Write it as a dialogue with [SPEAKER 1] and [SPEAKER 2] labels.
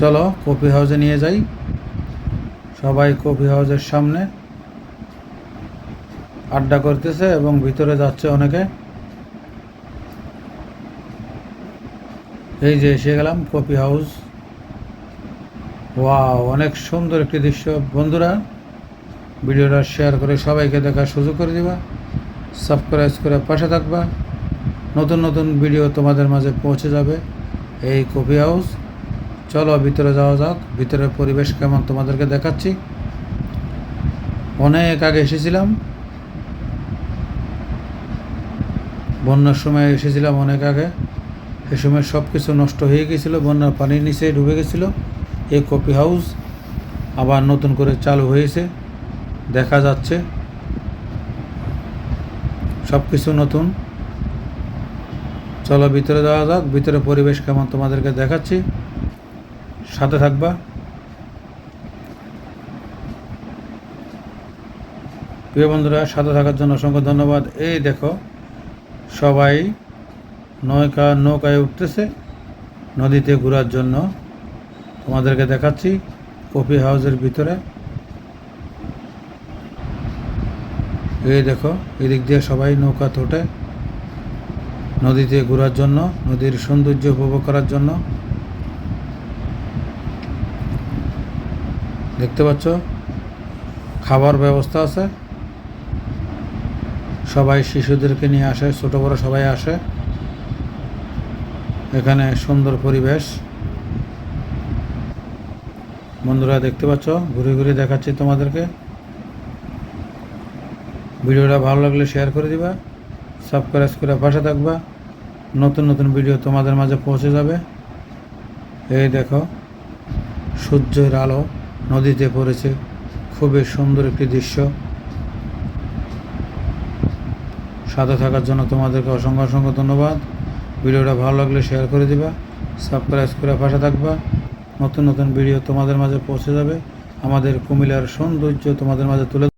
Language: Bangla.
[SPEAKER 1] চলো কফি হাউসে নিয়ে যাই। সবাই কফি হাউসের সামনে আড্ডা করতেছে এবং ভিতরে যাচ্ছে অনেকে। এই যে এসে গেলাম কফি হাউস। ওয়াও, অনেক সুন্দর একটি দৃশ্য। বন্ধুরা, ভিডিওটা শেয়ার করে সবাইকে দেখার সুযোগ করে দিবা। সাবস্ক্রাইব করে পাশে থাকবা। নতুন নতুন ভিডিও তোমাদের মাঝে পৌঁছে যাবে। এই কফি হাউস। চলো ভিতরে যাওয়া যাক। ভিতরের পরিবেশ কেমন তোমাদেরকে দেখাচ্ছি। অনেক আগে এসেছিলাম। বন্যার সময় এসেছিলাম অনেক আগে। এ সময় সব কিছু নষ্ট হয়ে গেছিল, বন্যার পানির নিচে ডুবে গেছিল। এই কফি হাউস আবার নতুন করে চালু হয়েছে। দেখা যাচ্ছে। সব কিছু নতুন। চলো ভিতরে যাওয়া যাক, ভিতরে পরিবেশ কেমন তোমাদেরকে দেখাচ্ছি। সাথে থাকবা। প্রিয় বন্ধুরা, সাথে থাকার জন্য অসংখ্য ধন্যবাদ। এই দেখো, সবাই নৌকা, নৌকায় উঠতেছে। নদীতে ঘোরার জন্য তোমাদেরকে দেখাচ্ছি কফি হাউসের ভিতরে। এই দেখো, এদিক দিয়ে সবাই নৌকা তোটে। নদীতে ঘোরার জন্য, নদীর সৌন্দর্য উপভোগ করার জন্য। দেখতে পাচ্ছ? খাবার ব্যবস্থা আছে। সবাই শিশুদেরকে নিয়ে আসে, ছোট বড় সবাই আসে। এখানে সুন্দর পরিবেশ। বন্ধুরা, দেখতে পাচ্ছ? ঘুরে ঘুরে দেখাচ্ছি তোমাদেরকে। ভিডিওটা ভালো লাগলে শেয়ার করে দিবা। সাবস্ক্রাইব করে পাশে থাকবা। নতুন নতুন ভিডিও তোমাদের মাঝে পৌঁছে যাবে। এই দেখো, সূর্যের আলো নদীতে পড়েছে। খুবই সুন্দর একটি দৃশ্য। সাথে থাকার জন্য তোমাদেরকে অসংখ্য অসংখ্য ধন্যবাদ। ভিডিওটা ভালো লাগলে শেয়ার করে দিবা সাবস্ক্রাইব করে পাশে থাকবা। নতুন নতুন ভিডিও তোমাদের মাঝে পৌঁছে যাবে। আমাদের কুমিল্লার সৌন্দর্য তোমাদের মাঝে তুলে